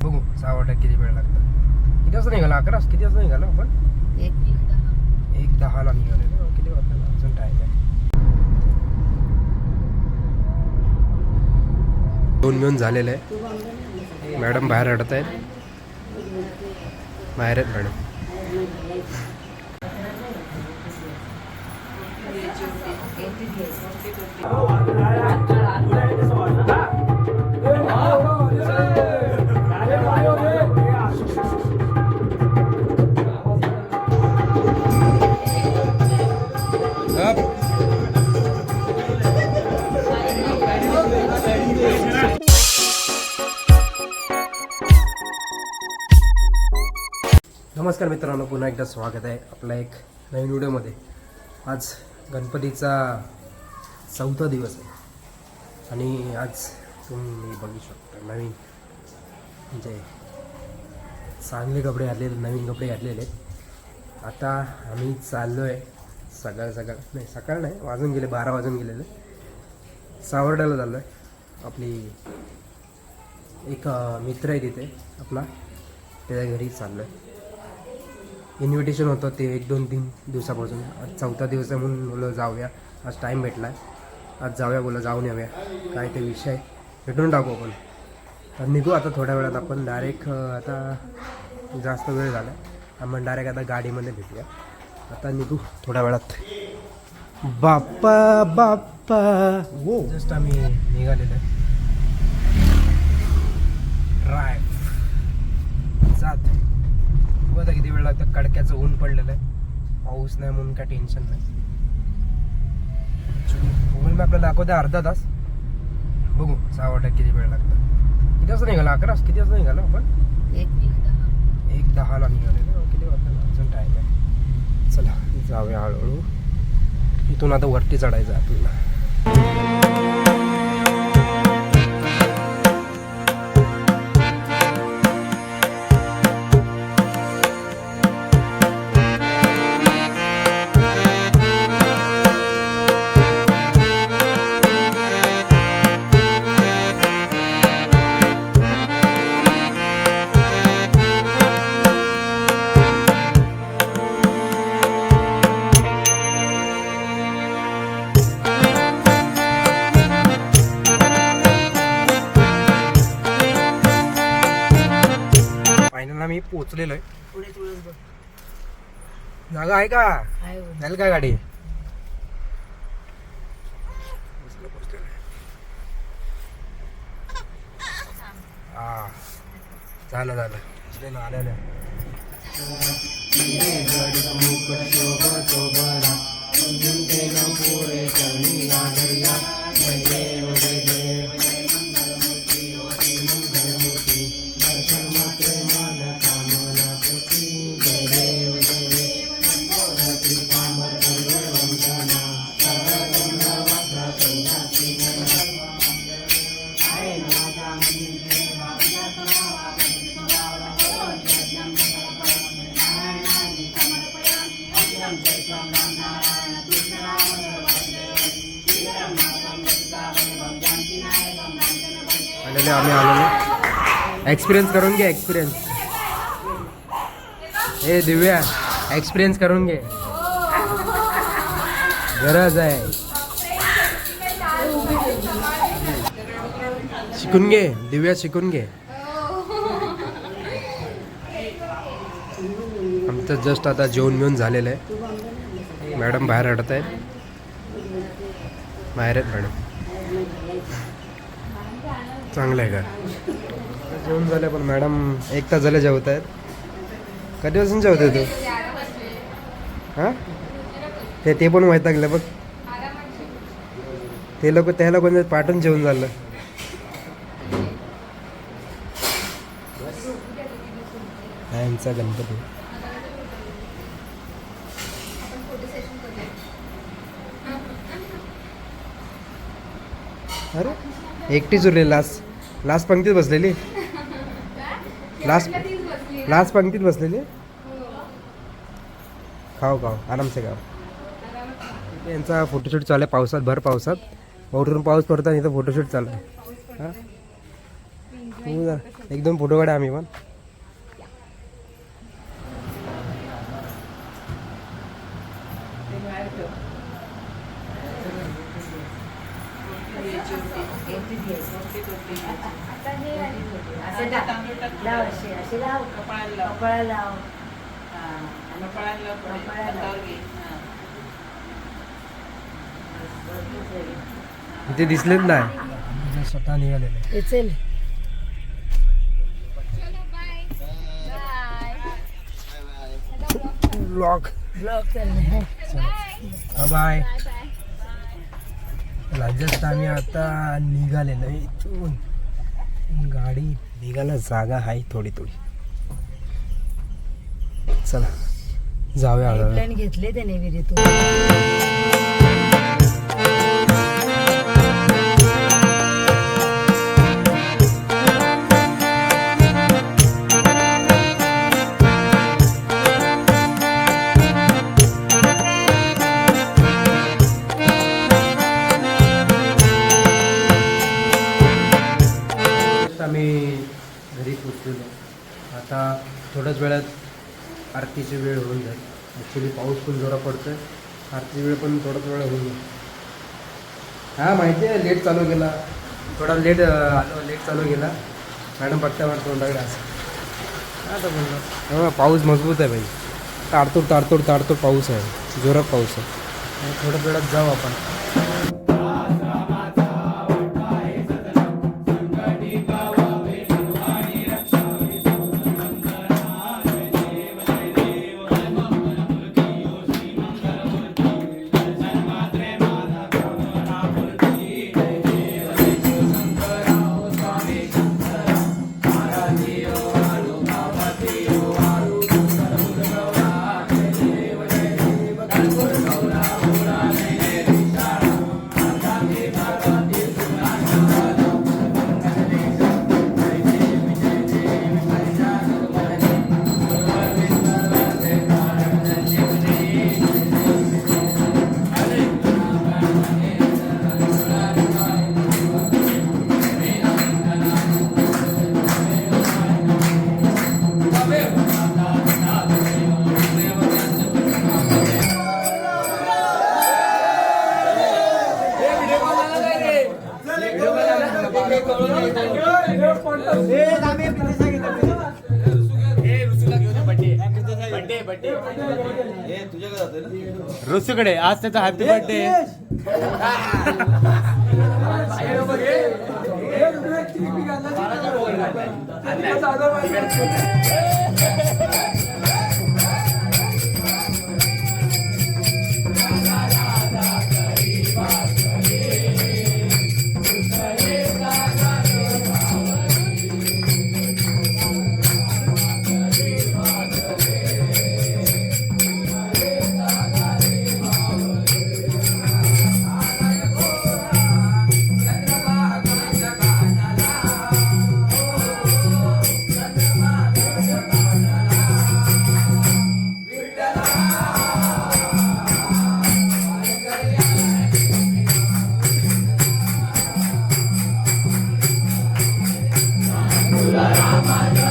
बघू सहा वाटत किती वेळ लागतो किती वाजता निघाला? अकरा किती वाजता निघालो आपण? एक दहा. दहाला निघालेलो किती वाजता? अजून टाईम आहे. दोन मिळून झालेलं आहे. मॅडम बाहेर रडत आहेत बाहेर आहेत मॅडम. नमस्कार मित्रांनो पुन्हा एकदा स्वागत आहे आपला एक नवीन व्हिडिओमध्ये. आज गणपतीचा चौथा दिवस आहे. आणि आज तुम्ही बघू शकता नवीन म्हणजे चांगले कपडे घातलेले नवीन कपडे घातलेले आहेत. आता आम्ही चाललो आहे सकाळ सकाळ नाही सकाळ नाही वाजून गेले बारा वाजून गेलेले. सावर्ड्याला चाललो आहे आपली एक मित्र आहे तिथे आपला त्याच्या घरी चाललो आहे इन्व्हिटेशन होतं ते एक दोन तीन दिवसापासून. आज चौथा दिवस आहे म्हणून बोलं जाऊया. आज टाईम भेटला आहे आज जाऊया बोला जाऊन येऊया. काय ते विषय भेटून टाकू आपण. तर निघू आता थोड्या वेळात आपण. डायरेक्ट आता जास्त वेळ झाला. आपण डायरेक्ट आता गाडीमध्ये भेटूया. आता निघू थोड्या वेळात. बाप्पा बाप्पा. हो जस्ट आम्ही निघालेलो आहे. ड्राय जात. बघ आता किती वेळ लागतं. कडक्याचं ऊन पडलेलं आहे. पाऊस नाही म्हणून काय टेन्शन नाही. गुगल मॅपला दाखवते अर्धा तास. बघू सहा वाटत किती वेळ लागतं. किती वाजता निघाला? अकरा किती वाजता निघालो आपण? एक एक दहा एक दहाला निघालेलो किती वाजता? अजून टाईम आहे. चला जाऊया हळूहळू. इथून आता वरती चढायचं आपल्याला. आम्ही पोहोचलेलो आहे. पुढे तुळस बघ. जागा आहे का? वर. जाईल का गाडी? हा. झालं झालं. ना आलेलं आहे. आम्ही आलेलो. एक्सपिरियन्स करून घे एक्सपिरियन्स हे दिव्या एक्सपिरियन्स करून घे. गरज आहे. शिकून घे दिव्या शिकून घे. आमचं जस्ट आता जेवण मिळून झालेलं आहे. मॅडम बाहेर अडत आहेत. बाहेर आहेत मॅडम. चांगलं आहे का? जेवण झालं पण मॅडम एक तास झाले जेवत आहेत कधीपासून आहे तू? हां? ते ते पण वैतागलं बघ. ते लोक त्या लोकांचं पाठवून जेवण झालं. यांचा गणपती. अरे एकटीच उरले लास्ट लास्ट पंक्तीत बसलेली? लास्ट लास्ट पंक्तीत बसलेली? खाऊ खाऊ आरामसे खाऊ यांचा फोटोशूट चालू आहे पावसात भर पावसात. वरून पाऊस पडतो आणि इथं फोटोशूट चालू आहे. हां? एकदम जा. फोटो काढा आम्ही पण. असे टाक. लाव असे असे लाव. कपाळाला लाव. कपाळाला लाव. इथे दिसलेच नाही स्वतः निघालेले हे. चल ब्लॉग ब्लॉग चाललाय. बाय. आम्ही आता निघालेलो इथून. गाडी निघायला जागा आहे थोडी थोडी. चला जाऊया. प्लॅन घेतले त्याने विहिरीतून आरतीची वेळ होऊन जाईल ॲक्च्युली पाऊस पण जोरा पडतोय. आरतीची वेळ पण थोडाच वेळ होऊन जाईल हां माहिती आहे लेट चालू केला. थोडा लेट आलो लेट चालू केला. मॅडम वाटतं तोंडाकडे असं. काय आता बोलणार हो पाऊस मजबूत आहे भाई. ताडतोड ताडतोड ताडतोड पाऊस आहे. जोरात पाऊस आहे. थोड्याच वेळात जाऊ आपण. ऋषीकडे आज त्याचा हॅपी बर्थडे आहे my life.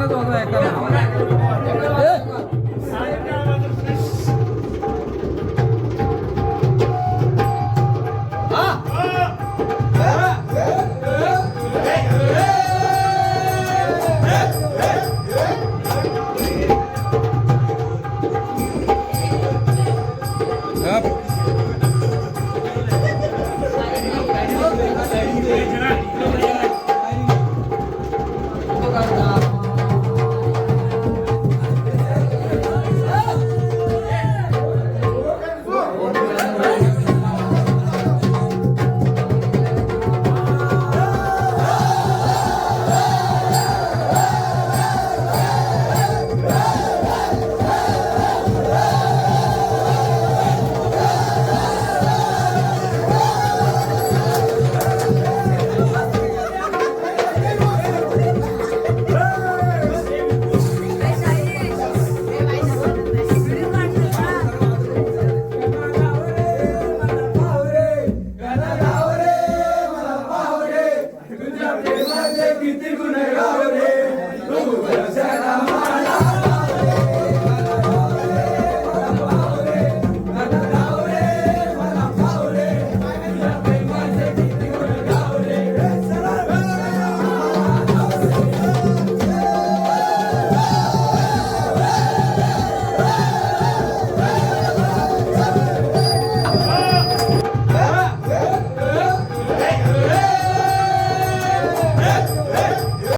なと思うんやから。